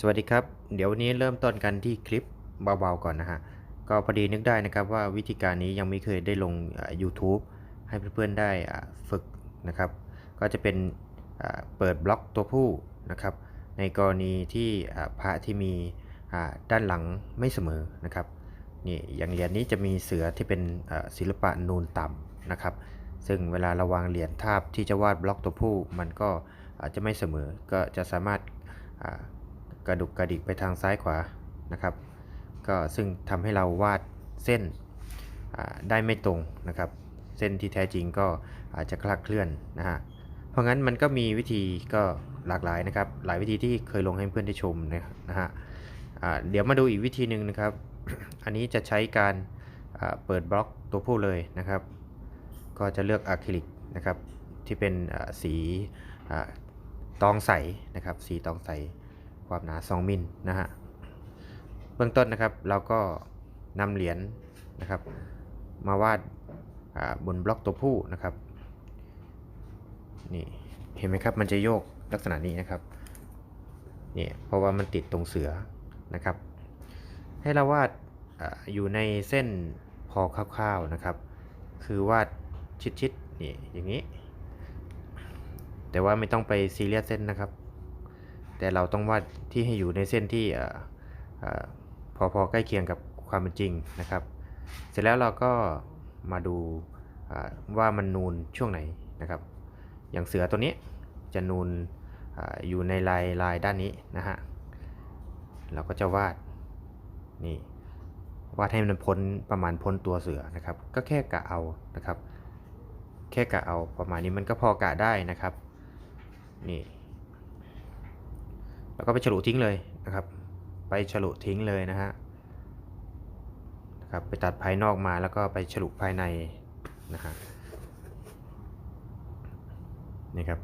สวัสดีครับ เดี๋ยววันนี้เริ่มต้นกันที่คลิปเบาๆก่อนนะฮะ ก็พอดีนึกได้นะครับว่าวิธีการนี้ยังไม่เคยได้ลง YouTube ให้เพื่อนๆได้ฝึกนะครับ ก็จะเป็นเปิดบล็อกตัวผู้นะครับ ในกรณีที่พระที่มีด้านหลังไม่เสมอนะครับนี่อย่างเหรียญนี้จะมีเสือที่เป็นศิลปะนูนต่ำนะครับ ซึ่งเวลาราวางเหรียญทาบที่จะวาดบล็อกตัวผู้มันก็อาจจะไม่เสมอก็จะสามารถ กระดุกกระดิกไปทางซ้ายขวานะครับ ก็ซึ่งทำให้เราวาดเส้นได้ไม่ตรงนะครับ เส้นที่แท้จริงก็อาจจะคลาดเคลื่อนนะฮะเพราะงั้นมันก็มีวิธีก็หลากหลายนะครับ หลายวิธีที่เคยลงให้เพื่อนได้ชมนะนะฮะเดี๋ยวมาดูอีกวิธีหนึ่งนะครับ อันนี้จะใช้การเปิดบล็อกตัวผู้เลยนะครับ ก็จะเลือกอะคริลิกนะครับที่เป็นสีอตองใสนะครับ สีตองใส ความหนา 2มิลนะฮะเบื้องต้นนะครับเราก็นำเหรียญนะครับ มาวาดบนบล็อกตัวผู้นะครับนี่เห็นไหมครับมันจะโยกลักษณะนี้นะครับนี่เพราะว่ามันติดตรงเสือนะครับ ให้เราวาดออยู่ในเส้นพอคร่าวๆนะครับ คือวาดชิดๆนี่อย่างนี้ แต่ว่าไม่ต้องไปซีเรียสเส้นนะครับ แต่เราต้องวาดที่ให้อยู่ในเส้นที่พอพอใกล้เคียงกับความเป็นจริงนะครับ เสร็จแล้วเราก็มาดูว่ามันนูนช่วงไหนนะครับ อย่างเสือตัวนี้จะนูนออยู่ในลายลายด้านนี้นะฮะ เราก็จะวาดนี่วาดให้มันพ้นประมาณพ้นตัวเสือนะครับ ก็แค่กะเอานะครับ แค่กะเอาประมาณนี้มันก็พอกะได้นะครับ นี่ แล้วก็ไปฉลุทิ้งเลยนะครับ ไปฉลุทิ้งเลยนะฮะนะครับไปตัดภายนอกมาแล้วก็ไปฉลุภายในนะฮะนี่ครับ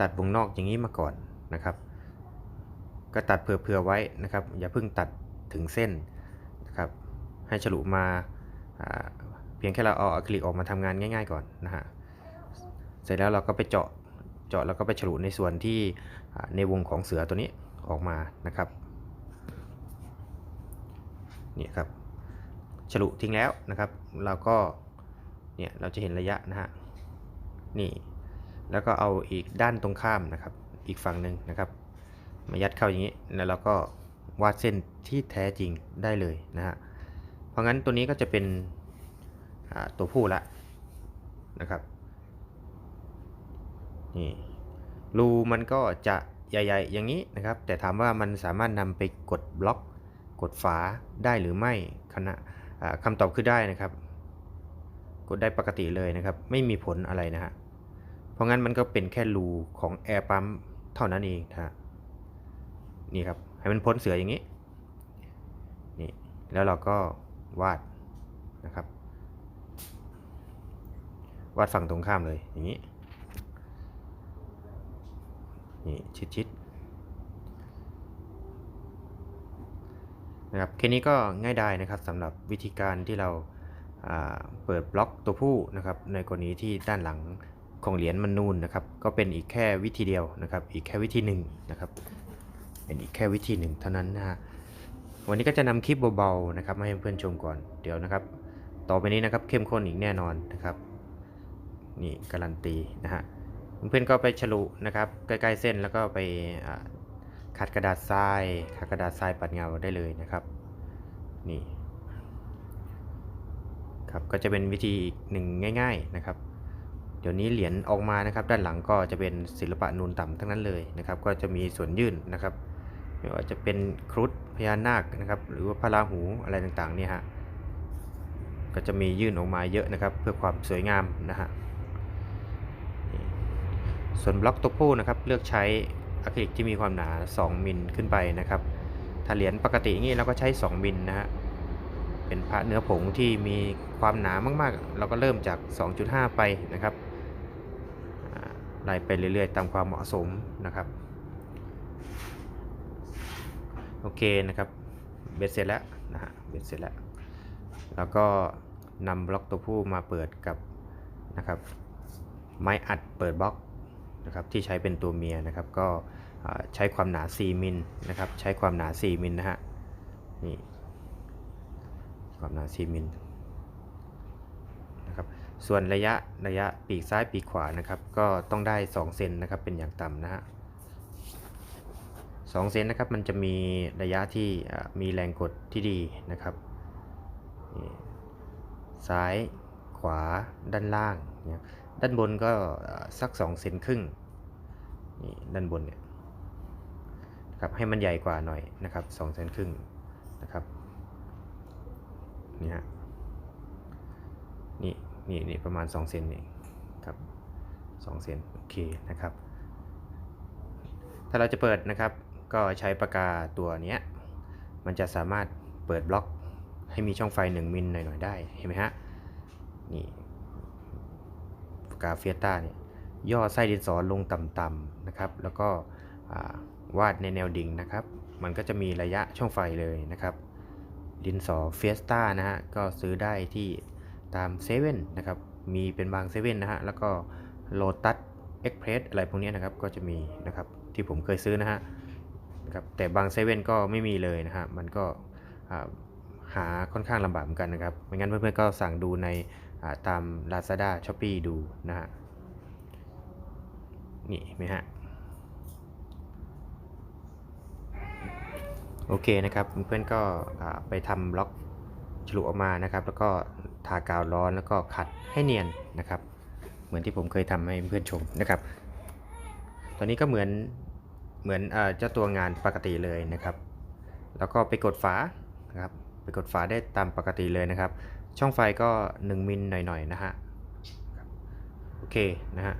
ตัดวงนอกอย่างนี้มาก่อนนะครับ ก็ตัดเผื่อๆไว้นะครับ อย่าเพิ่งตัดถึงเส้นนะครับ ให้ฉลุมาเพียงแค่เราเอาอะคริลิกออกมาทำงานง่าย ๆ ก่อนนะฮะเสร็จแล้วเราก็ไปเจาะ เจาะแล้วก็ไปฉลุในส่วนที่ในวงของเสือตัวนี้ออกมานะครับนี่ครับฉลุทิ้งแล้วนะครับเราก็เนี่ยเราจะเห็นระยะนะฮะนี่แล้วก็เอาอีกด้านตรงข้ามนะครับ อีกฝั่งหนึ่งนะครับมายัดเข้าอย่างนี้แล้วเราก็วาดเส้นที่แท้จริงได้เลยนะฮะเพราะงั้นตัวนี้ก็จะเป็นตัวผู้ละนะครับ นี่รูมันก็จะใหญ่ ๆ อย่างนี้นะครับ แต่ถามว่ามันสามารถนำไปกดบล็อกกดฝาได้หรือไม่คณะอ่าคำตอบคือได้นะครับ กดได้ปกติเลยนะครับ ไม่มีผลอะไรนะฮะเพราะงั้นมันก็เป็นแค่รูของแอร์ปั๊มเท่านั้นเองนะฮะนี่ครับให้มันพ้นเสืออย่างนี้นี่แล้วเราก็วาดนะครับ วาดฝั่งตรงข้ามเลยอย่างนี้ นี่ชิดๆนะครับแค่นี้ก็ง่ายได้นะครับสำหรับวิธีการที่เราาเปิดบล็อกตัวผู้นะครับในกรณีที่ด้านหลังของเหรียญมันนูนนะครับ ก็เป็นอีกแค่วิธีเดียวนะครับ อีกแค่วิธีหนึ่งนะครับเป็นอีกแค่วิธีหนึ่งเท่านั้นนะฮะวันนี้ก็จะนำคลิปเบาๆนะครับมาให้เพื่อนชมก่อนเดี๋ยวนะครับ ต่อไปนี้นะครับเข้มข้นอีกแน่นอนนะครับ นี่การันตีนะฮะ เพื่อนก็ไปฉลุนะครับใกล้ๆเส้นแล้วก็ไปขัดกระดาษทรายขัดกระดาษทรายปัดเงาได้เลยนะครับนี่ครับก็จะเป็นวิธีอีกหนึ่งง่าย ๆนะครับ เดี๋ยวนี้เหรียญออกมานะครับ ด้านหลังก็จะเป็นศิลปะนูนต่ำทั้งนั้นเลยนะครับ ก็จะมีส่วนยื่นนะครับไม่ว่าจะเป็นครุฑพญานาคนะครับ หรือว่าพระราหูอะไรต่างๆเนี่ยฮะก็จะมียื่นออกมาเยอะนะครับ เพื่อความสวยงามนะฮะ ส่วนบล็อกตัวผู้นะครับเลือกใช้อะคริลิกที่มีความหนา 2 มิลขึ้นไปนะครับ ถ้าเหรียญปกติอย่างนี้เราก็ใช้ 2 มิลนะฮะ เป็นพระเนื้อผงที่มีความหนามากๆ เราก็เริ่มจาก 2.5 ไปนะครับไล่ไปเรื่อยๆ ตามความเหมาะสมนะครับ โอเคนะครับเบ็ดเสร็จแล้วนะฮะเบ็ดเสร็จแล้ว แล้วก็นำบล็อกตัวผู้มาเปิดกับนะครับไม้อัดเปิดบล็อก นะครับที่ใช้เป็นตัวเมียนะครับก็ใช้ความหนา 4 มิลนะครับใช้ความหนา 4 มิลนะฮะนี่ความหนา 4 มิลนะครับส่วนระยะระยะปีกซ้ายปีกขวานะครับก็ต้องได้ 2 เซนนะครับเป็นอย่างต่ำนะฮะ2เซนนะครับมันจะมีระยะที่มีแรงกดที่ดีนะครับนี่ซ้ายขวาด้านล่างเนี่ย ด้านบนก็สัก2เซนครึ่งนี่ด้านบนเนี่ยนะครับให้มันใหญ่กว่าหน่อยนะครับ2เซนครึ่งนะครับนี่ฮะนี่นี่นี่ประมาณ2เซนนี่ครับ2เซนโอเคนะครับ ถ้าเราจะเปิดนะครับ ก็ใช้ปากกาตัวนี้มันจะสามารถเปิดบล็อกให้มีช่องไฟ 1 มิลหน่อยๆได้เห็นไหมฮะนี่ กาเฟียต้าเนี่ยย่อไส้ดินสอลงต่ำๆนะครับ แล้วก็วาดในแนวดิ่งนะครับ มันก็จะมีระยะช่องไฟเลยนะครับ ดินสอเฟียสต้านะฮะก็ซื้อได้ที่ตามเซเว่นนะครับ มีเป็นบางเซเว่นนะฮะแล้วก็โลตัสเอ็กเพรสอะไรพวกนี้นะครับก็จะมีนะครับที่ผมเคยซื้อนะฮะนะครับแต่บางเซเว่นก็ไม่มีเลยนะฮะมันก็หาค่อนข้างลำบากเหมือนกันนะครับไม่งั้นเพื่อนๆก็สั่งดูใน ตาม Lazada s h o p e e ดูนะฮะ นี่ไหมฮะ โอเคนะครับ เพื่อนๆก็ไปทำล็อกฉลุออกมานะครับ แล้วก็ทากาวร้อนแล้วก็ขัดให้เนียนนะครับ เหมือนที่ผมเคยทำให้เพื่อนชมนะครับ ตอนนี้ก็เหมือนเหมือนเอ่อเจ้าตัวงานปกติเลยนะครับ แล้วก็ไปกดฝานะครับ ไปกดฝาได้ตามปกติเลยนะครับ ช่องไฟก็ 1มิลหน่อยๆนะฮะโอเคนะฮะ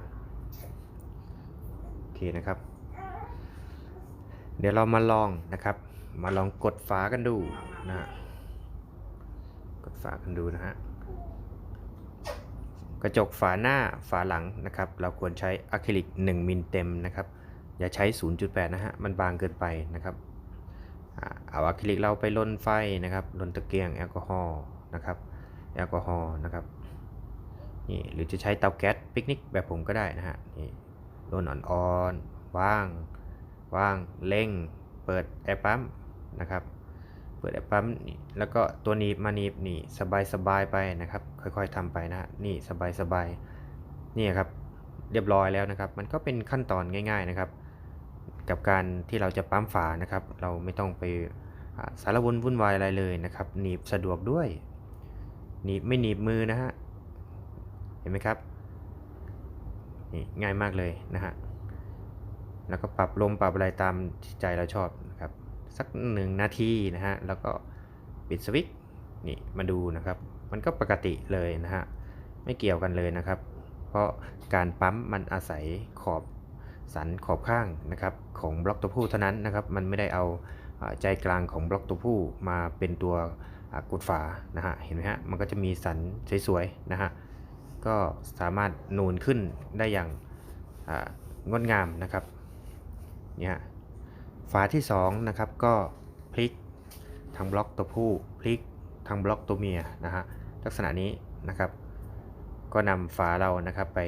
โอเคนะครับ เดี๋ยวเรามาลองนะครับ มาลองกดฝากันดูนะฮะกดฝากันดูนะฮะกระจกฝาหน้าฝาหลังนะครับ เราควรใช้อะคริลิก 1มิลเต็มนะครับ อย่าใช้ 0.8 นะฮะ มันบางเกินไปนะครับอ่าเอาอะคริลิกเราไปลนไฟนะครับลนตะเกียงแอลกอฮอล์นะครับ แอลกอฮอล์นะครับนี่หรือจะใช้เตาแก๊สปิกนิกแบบผมก็ได้นะฮะนี่ลนอ่อนๆว่างว่างเร่ง เปิดแอร์ปั๊มนะครับเปิดแอร์ปั๊มนี่แล้วก็ตัวนีบมานีบนี่สบายสบายไปนะครับ ค่อยๆทำไปนะนี่สบายสบายๆนี่ครับเรียบร้อยแล้วนะครับ มันก็เป็นขั้นตอนง่าย ๆนะครับ กับการที่เราจะปั๊มฝานะครับ เราไม่ต้องไปสารวนวุ่นวายอะไรเลยนะครับหนีบสะดวกด้วย หนีบไม่หนีบมือนะฮะ เห็นไหมครับ นี่ง่ายมากเลยนะฮะ แล้วก็ปรับลมปรับอะไรตามใจเราชอบนะครับ สักหนึ่งนาทีนะฮะ แล้วก็ปิดสวิตช์นี่มาดูนะครับ มันก็ปกติเลยนะฮะ ไม่เกี่ยวกันเลยนะครับ เพราะการปั๊มมันอาศัยขอบสันขอบข้างนะครับของบล็อกตัวผู้เท่านั้นนะครับ มันไม่ได้เอาใจกลางของบล็อกตัวผู้มาเป็นตัว กดฝานะฮะเห็นไหมฮะมันก็จะมีสันสวยๆนะฮะก็สามารถนูนขึ้นได้อย่างางดงามนะครับเนี่ยฮะฝาที่2นะครับก็พลิกทางบล็อกตัวผู้พลิกทางบล็อกตัวเมียนะฮะลักษณะนี้นะครับก็นำฝาเรานะครับไป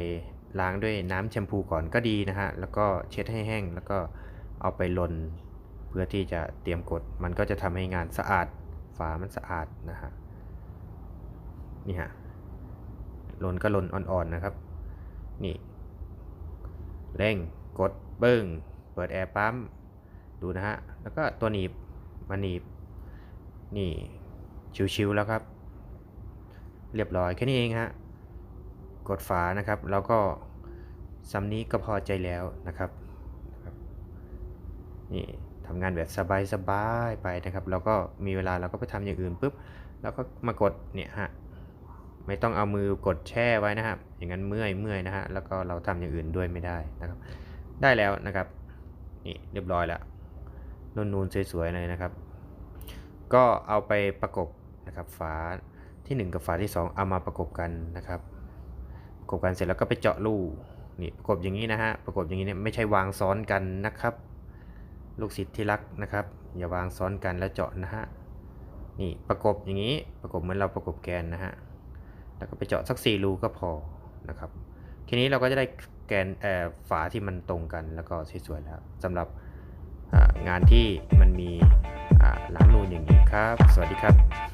ล้างด้วยน้ำแชมพูก่อนก็ดีนะฮะแล้วก็เช็ดให้แห้งแล้วก็เอาไปลนเพื่อที่จะเตรียมกด มันก็จะทำให้งานสะอาด ฝามันสะอาดนะฮะนี่ฮะลนก็ลนอ่อนๆนะครับ นี่เร่งกดเบิ้งเปิดแอร์ปั๊มดูนะฮะแล้วก็ตัวหนีบมาหนีบนี่ชิวๆแล้วครับ เรียบร้อยแค่นี้เองฮะกดฝานะครับ แล้วก็ซ้ำนี้ก็พอใจแล้วนะครับนี่ ทำงานแบบสบายๆไปนะครับ แล้วก็มีเวลาเราก็ไปทำอย่างอื่นปุ๊บแล้วก็มากดเนี่ยฮะไม่ต้องเอามือกดแช่ไว้นะครับ อย่างนั้นเมื่อยเมื่อยนะฮะแล้วก็เราทำอย่างอื่นด้วยไม่ได้นะครับ ได้แล้วนะครับนี่เรียบร้อยแล้วนูนๆสวยๆเลยนะครับ ก็เอาไปประกบนะครับฝาที่ 1 กับฝาที่ 2 เอามาประกบกันนะครับประกบกันเสร็จแล้วก็ไปเจาะรูนี่ประกบอย่างนี้นะฮะประกบอย่างนี้เนี่ยไม่ใช่วางซ้อนกันนะครับ ลูกศิษย์ที่รักนะครับ อย่าวางซ้อนกันและเจาะนะฮะนี่ประกบอย่างนี้ประกบเหมือนเราประกบแกนนะฮะแล้วก็ไปเจาะสัก4รูก็พอนะครับทีนี้เราก็จะได้แกนเออฝาที่มันตรงกันแล้วก็สวยๆแล้วสำหรับงานที่มันมีหลังนูนอย่างนี้ครับ สวัสดีครับ